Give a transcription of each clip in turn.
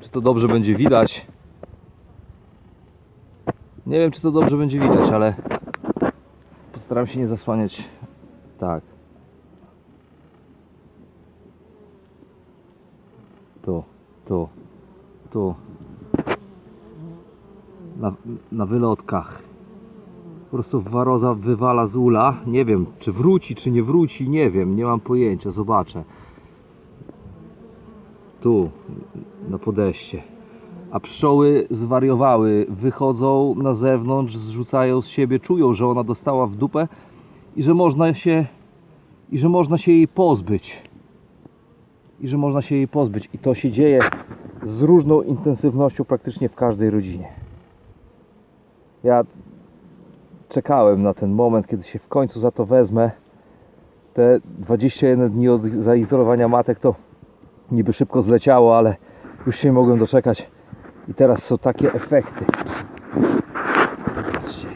Czy to dobrze będzie widać? Nie wiem, czy to dobrze będzie widać, ale postaram się nie zasłaniać. Tak. Tu, tu, tu. Na, na wylotkach. Po prostu waroza wywala z ula. Nie wiem, czy wróci, czy nie wróci, nie wiem, nie mam pojęcia, zobaczę. Tu, na podejście. A pszczoły zwariowały, wychodzą na zewnątrz, zrzucają z siebie, czują, że ona dostała w dupę i że można się i że można się jej pozbyć. I że można się jej pozbyć. I to się dzieje z różną intensywnością praktycznie w każdej rodzinie. Ja czekałem na ten moment, kiedy się w końcu za to wezmę. Te 21 dni od zaizolowania matek to niby szybko zleciało, ale już się mogłem doczekać. I teraz są takie efekty. Zobaczcie.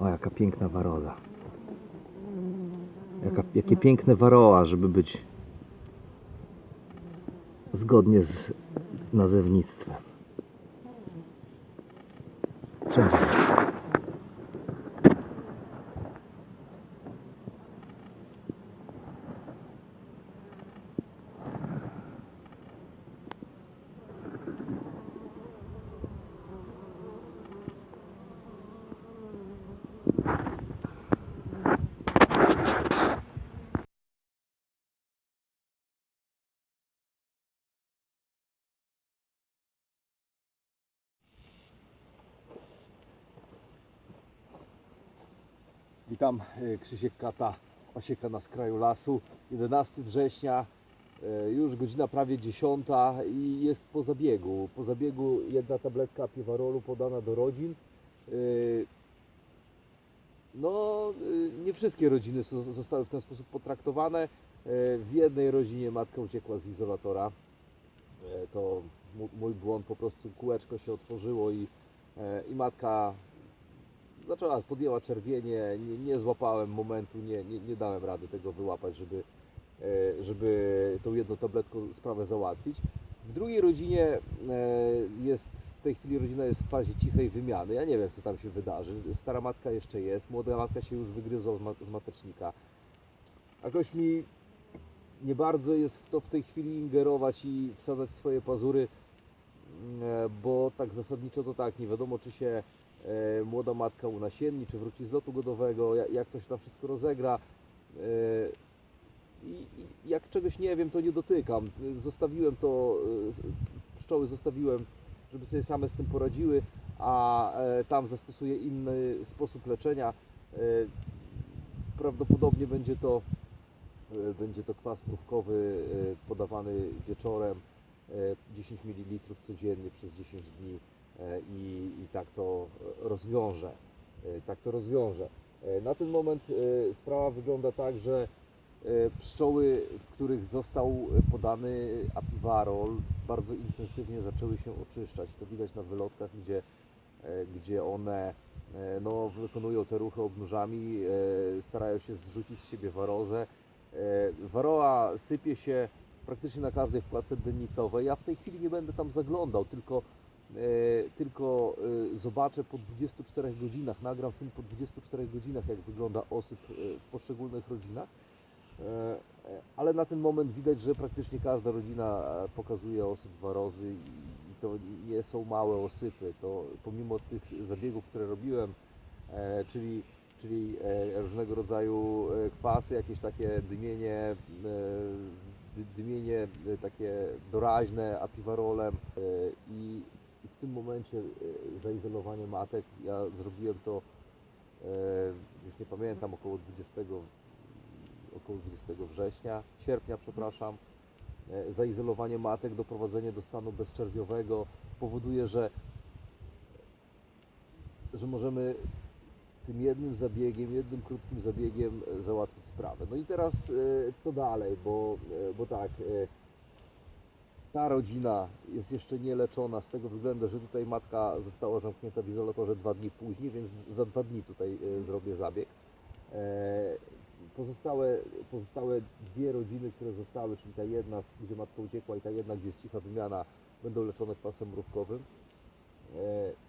O, jaka piękna waroza. Jaka, jakie piękne waroa, żeby być zgodnie z nazewnictwem. Witam, e, Krzysiek Kata, pasieka na skraju lasu. 11 września, e, już godzina prawie 10 i jest po zabiegu. Po zabiegu jedna tabletka piewarolu podana do rodzin. E, No, nie wszystkie rodziny zostały w ten sposób potraktowane. W jednej rodzinie matka uciekła z izolatora. To mój błąd, po prostu kółeczko się otworzyło i, i matka zaczęła, podjęła czerwienie, nie, nie złapałem momentu, nie, nie, nie dałem rady tego wyłapać, żeby, e, żeby tą jedną tabletką sprawę załatwić. W drugiej rodzinie e, jest, w tej chwili rodzina jest w fazie cichej wymiany, ja nie wiem co tam się wydarzy, stara matka jeszcze jest, młoda matka się już wygryzła z, ma, z matecznika. Jakoś mi nie bardzo jest w to w tej chwili ingerować i wsadzać swoje pazury, mm, e, bo tak zasadniczo to tak, nie wiadomo czy się młoda matka unasienni, czy wróci z lotu godowego, jak, to się tam wszystko rozegra. E, I, jak czegoś nie wiem, to nie dotykam. Zostawiłem to, e, pszczoły zostawiłem, żeby sobie same z tym poradziły, a e, tam zastosuję inny sposób leczenia. E, Prawdopodobnie będzie to, e, będzie to kwas mrówkowy e, podawany wieczorem, e, 10 ml codziennie przez 10 dni e, i, i tak to e, rozwiążę. E, Tak to rozwiążę. E, Na ten moment e, sprawa wygląda tak, że e, pszczoły, w których został e, podany apiwarol, bardzo intensywnie zaczęły się oczyszczać. To widać na wylotkach, gdzie, e, gdzie one e, no, wykonują te ruchy obnóżami, e, starają się zrzucić z siebie warozę. E, Waroa sypie się praktycznie na każdej wkładce dennicowej. Ja w tej chwili nie będę tam zaglądał, tylko E, tylko e, zobaczę po 24 godzinach, nagram film po 24 godzinach, jak wygląda osyp e, w poszczególnych rodzinach. E, e, Ale na ten moment widać, że praktycznie każda rodzina e, pokazuje osyp warozy i i to nie są małe osypy. To pomimo tych zabiegów, które robiłem, e, czyli, czyli różnego rodzaju kwasy, jakieś takie dymienie, dy- dymienie e, takie doraźne apiwarolem e, i i w tym momencie e, zaizolowanie matek, ja zrobiłem to, już nie pamiętam, około 20, około 20 września, sierpnia, przepraszam. Zaizolowanie matek, doprowadzenie do stanu bezczerwiowego powoduje, że, że możemy tym jednym zabiegiem, jednym krótkim zabiegiem e, załatwić sprawę. No i teraz e, co dalej, bo, e, bo tak, ta rodzina jest jeszcze nie leczona z tego względu, że tutaj matka została zamknięta w izolatorze dwa dni później, więc za dwa dni tutaj zrobię zabieg. Pozostałe, pozostałe dwie rodziny, które zostały, czyli ta jedna, gdzie matka uciekła i ta jedna, gdzie jest cicha wymiana, będą leczone kwasem mrówkowym.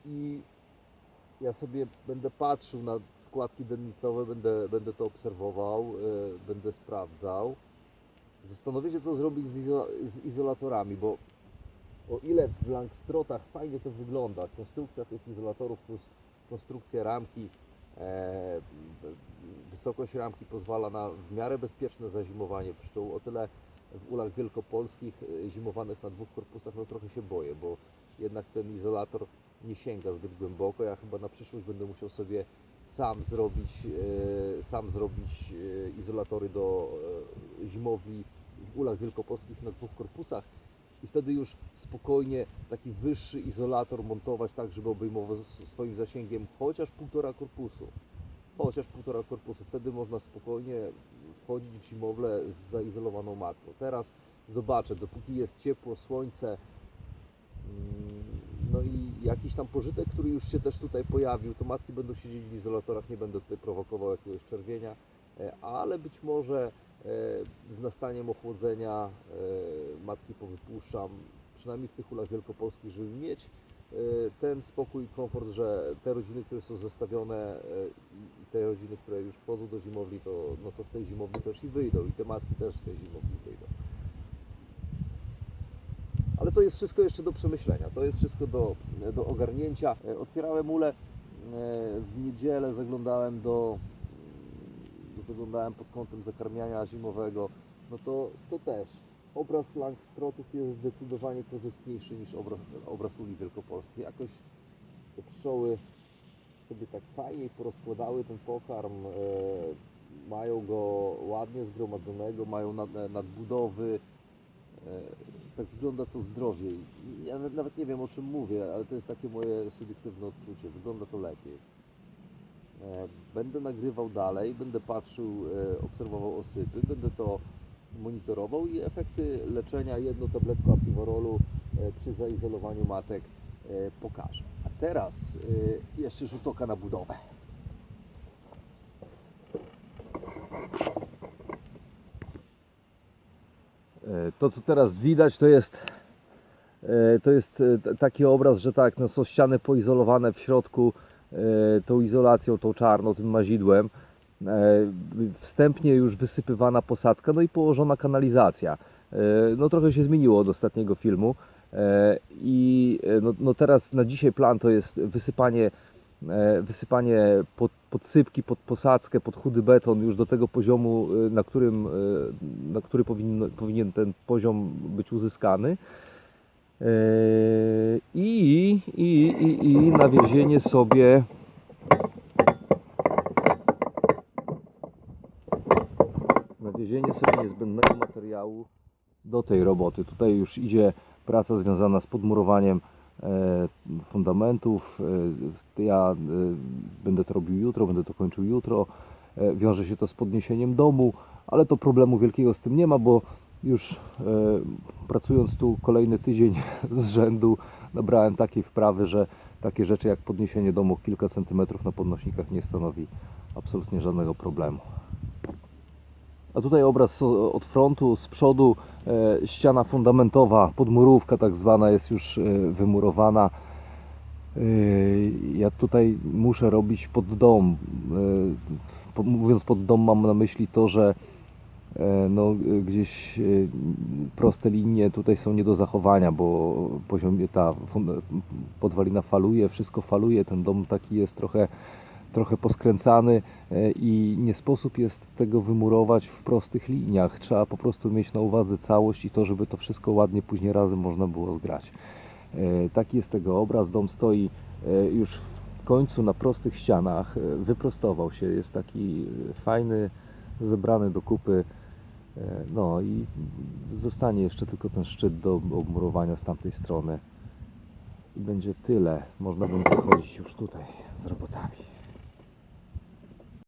I ja sobie będę patrzył na wkładki dennicowe, będę, będę to obserwował, e, będę sprawdzał. Zastanowię się, co zrobić z, izo- z izolatorami, bo o ile w Langstrotach fajnie to wygląda, konstrukcja tych izolatorów plus konstrukcja ramki, e, wysokość ramki pozwala na w miarę bezpieczne zazimowanie pszczół, o tyle w ulach wielkopolskich e, zimowanych na dwóch korpusach, no trochę się boję, bo jednak ten izolator nie sięga zbyt głęboko. Ja chyba na przyszłość będę musiał sobie sam zrobić, e, sam zrobić e, izolatory do e, zimowli w ulach wielkopolskich na dwóch korpusach i wtedy już spokojnie taki wyższy izolator montować tak, żeby obejmował swoim zasięgiem chociaż półtora korpusu. Chociaż półtora korpusu. Wtedy można spokojnie wchodzić w zimowlę z zaizolowaną matką. Teraz zobaczę, dopóki jest ciepło, słońce, mm, jakiś tam pożytek, który już się też tutaj pojawił, to matki będą siedzieć w izolatorach, nie będę tutaj prowokował jakiegoś czerwienia, e, ale być może e, z nastaniem ochłodzenia e, matki powypuszczam, przynajmniej w tych ulach wielkopolskich, żeby mieć ten spokój i komfort, że te rodziny, które są zestawione i te rodziny, które już wchodzą do zimowli, to, no to z tej zimowli też i wyjdą i te matki też z tej zimowli wyjdą. To jest wszystko jeszcze do przemyślenia, to jest wszystko do, do ogarnięcia. E, Otwierałem ule e, w niedzielę, zaglądałem do zaglądałem pod kątem zakarmiania zimowego, no to, to też obraz langstrotów jest zdecydowanie korzystniejszy niż obraz, obraz uli wielkopolskiej. Jakoś te pszczoły sobie tak fajniej porozkładały ten pokarm, e, mają go ładnie zgromadzonego, mają nad, nadbudowy, e, tak wygląda to zdrowiej. Ja nawet- nie wiem o czym mówię, ale to jest takie moje subiektywne odczucie, wygląda to lepiej. E, Będę nagrywał dalej, będę patrzył, e, obserwował osypy, będę to monitorował i efekty leczenia jedną tabletką apiwarolu e, przy zaizolowaniu matek pokażę. A teraz jeszcze rzut oka na budowę. To co teraz widać to jest e, to jest e, taki obraz, że tak, no są ściany poizolowane w środku e, tą izolacją, tą czarną, tym mazidłem. E, Wstępnie już wysypywana posadzka, no i położona kanalizacja. E, No trochę się zmieniło od ostatniego filmu. E, I e, no, no teraz na dzisiaj plan to jest wysypanie, e, wysypanie pod, podsypki pod posadzkę, pod chudy beton już do tego poziomu, e, na którym, e, na który powinien, powinien ten poziom być uzyskany. E, I, i, i, i nawiezienie sobie nawiezienie sobie niezbędnego materiału do tej roboty. Tutaj już idzie praca związana z podmurowaniem e, fundamentów. E, ja e, będę to robił jutro, będę to kończył jutro. E, wiąże się to z podniesieniem domu, ale to problemu wielkiego z tym nie ma, bo już e, pracując tu kolejny tydzień z rzędu nabrałem takiej wprawy, że takie rzeczy jak podniesienie domu kilka centymetrów na podnośnikach nie stanowi absolutnie żadnego problemu. A tutaj obraz o- od frontu, z przodu e, ściana fundamentowa, podmurówka tak zwana jest już e, wymurowana. E, ja tutaj muszę robić pod dom. E, mówiąc pod dom mam na myśli to, że e, no, e, gdzieś e, proste linie tutaj są nie do zachowania, bo poziom, ta podwalina faluje, wszystko faluje, ten dom taki jest trochę trochę poskręcany e, i nie sposób jest tego wymurować w prostych liniach. Trzeba po prostu mieć na uwadze całość i to, żeby to wszystko ładnie później razem można było zgrać. E, Taki jest tego obraz. Dom stoi e, już w końcu na prostych ścianach. Wyprostował się. Jest taki fajny, zebrany do kupy. No i zostanie jeszcze tylko ten szczyt do obmurowania z tamtej strony. I będzie tyle. Można będzie chodzić już tutaj z robotami.